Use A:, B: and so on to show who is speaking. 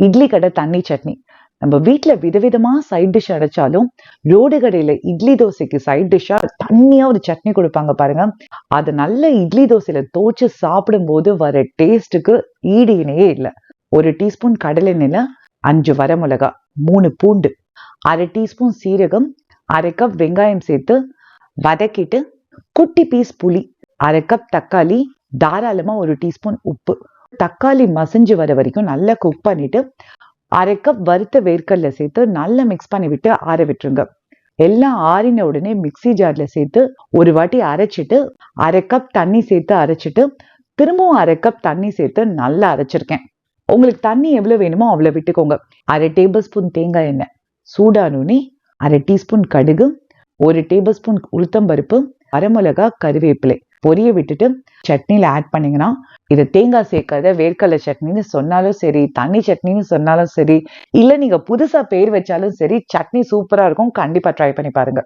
A: இட்லி கடை தண்ணி சட்னி. நம்ம வீட்டில் விதவிதமா சைட் டிஷ் அடைச்சாலும் ரோடு கடையில இட்லி தோசைக்கு சைட் டிஷ்ஷா தண்ணியா ஒரு சட்னி கொடுப்பாங்க பாருங்க. அது நல்ல இட்லி தோசையில தோச்சு சாப்பிடும்போது வர டேஸ்ட்டுக்கு ஈடு இணையே இல்லை. ஒரு டீஸ்பூன் கடலெண்ணெயில அஞ்சு வரமிளகா மூணு பூண்டு அரை டீஸ்பூன் சீரகம் அரை கப் வெங்காயம் சேர்த்து வதக்கிட்டு குட்டி பீஸ் புளி அரை கப் தக்காளி தாராளமா ஒரு டீஸ்பூன் உப்பு. தக்காளி மசிஞ்சு வர வரைக்கும் நல்லா குக் பண்ணிட்டு அரை கப் வறுத்த வேர்க்கடல சேர்த்து நல்லா மிக்ஸ் பண்ணி விட்டு ஆற விட்டுருங்க. எல்லாம் ஆறின உடனே மிக்ஸி ஜார்ல சேர்த்து ஒரு வாட்டி அரைச்சிட்டு அரை கப் தண்ணி சேர்த்து அரைச்சிட்டு திரும்பவும் அரை கப் தண்ணி சேர்த்து நல்லா அரைச்சிருக்கேன். உங்களுக்கு தண்ணி எவ்வளவு வேணுமோ அவ்வளவு விட்டுக்கோங்க. அரை டேபிள் ஸ்பூன் தேங்காய் எண்ணெய் சூடானுனி அரை டீஸ்பூன் கடுகு ஒரு டேபிள் ஸ்பூன் உளுத்தம்பருப்பு வரமிளகா கருவேப்பிலை. பொரிய விட்டுட்டு சட்னியில் ஆட் பண்ணீங்கன்னா இது தேங்காய் சேர்க்காத வேர்க்கடலை சட்னின்னு சொன்னாலும் சரி தண்ணி சட்னின்னு சொன்னாலும் சரி இல்லை நீங்கள் புதுசாக பேர் வச்சாலும் சரி சட்னி சூப்பராக இருக்கும். கண்டிப்பாக ட்ரை பண்ணி பாருங்க.